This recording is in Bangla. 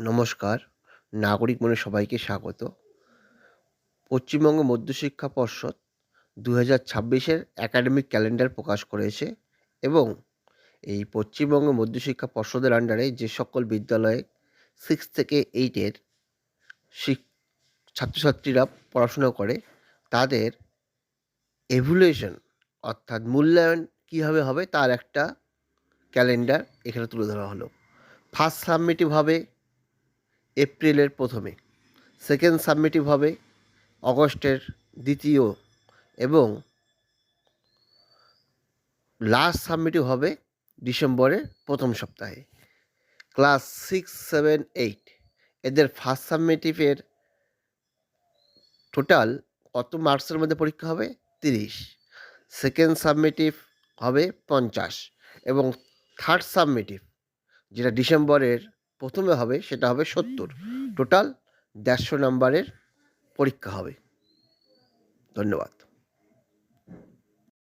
নমস্কার। নাগরিক মনে সবাইকে স্বাগত। পশ্চিমবঙ্গ মধ্যশিক্ষা পর্ষদ দু হাজার ছাব্বিশের অ্যাকাডেমিক ক্যালেন্ডার প্রকাশ করেছে এবং এই পশ্চিমবঙ্গ মধ্যশিক্ষা পর্ষদের আন্ডারে যে সকল বিদ্যালয়ে সিক্স থেকে এইটের ছাত্রছাত্রীরা পড়াশোনা করে, তাদের এভুলেশন অর্থাৎ মূল্যায়ন কীভাবে হবে তার একটা ক্যালেন্ডার এখানে তুলে ধরা হলো। ফার্স্ট সাবমিটিভ হবে এপ্রিলের প্রথমে। সেকেন্ড সাবমিটিভ হবে অগস্টের দ্বিতীয় এবং লাস্ট সাবমিটিভ হবে ডিসেম্বরের প্রথম সপ্তাহে। ক্লাস সিক্স, সেভেন, এইট, এদের ফার্স্ট সাবমিটিভের টোটাল কত মার্কসের মধ্যে পরীক্ষা হবে? তিরিশ। সেকেন্ড সাবমিটিভ হবে পঞ্চাশ এবং থার্ড সাবমিটিভ, যেটা ডিসেম্বরের প্রথমে হবে সেটা হবে সত্তর। টোটাল দেড়শো নাম্বারের পরীক্ষা হবে। ধন্যবাদ।